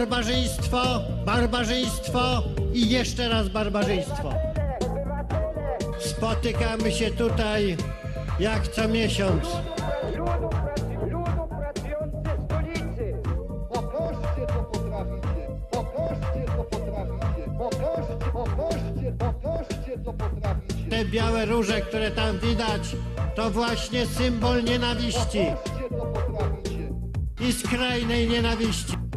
Barbarzyństwo, barbarzyństwo i jeszcze raz barbarzyństwo. Spotykamy się tutaj jak co miesiąc. Te białe róże, które tam widać, to właśnie symbol nienawiści i skrajnej nienawiści.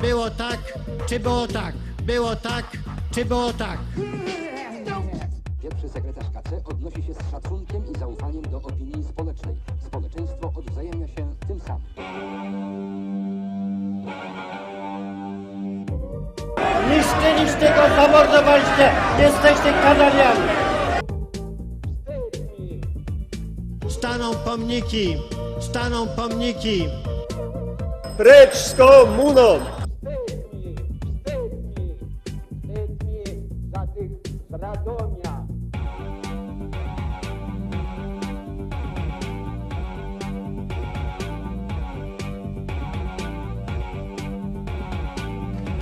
Było tak, czy było tak? Było tak, czy było tak? Pierwszy sekretarz KC odnosi się z szacunkiem i zaufaniem do opinii społecznej. Społeczeństwo odwzajemnia się tym samym. Niszczyliście go, zamordowaliście, jesteście kanaliami. Staną pomniki, staną pomniki. Precz z komuną! Radomia.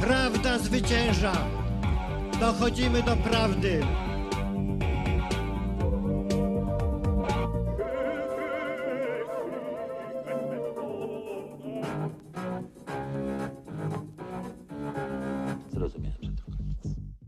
Prawda zwycięża. Dochodzimy do prawdy. Zrozumiałem.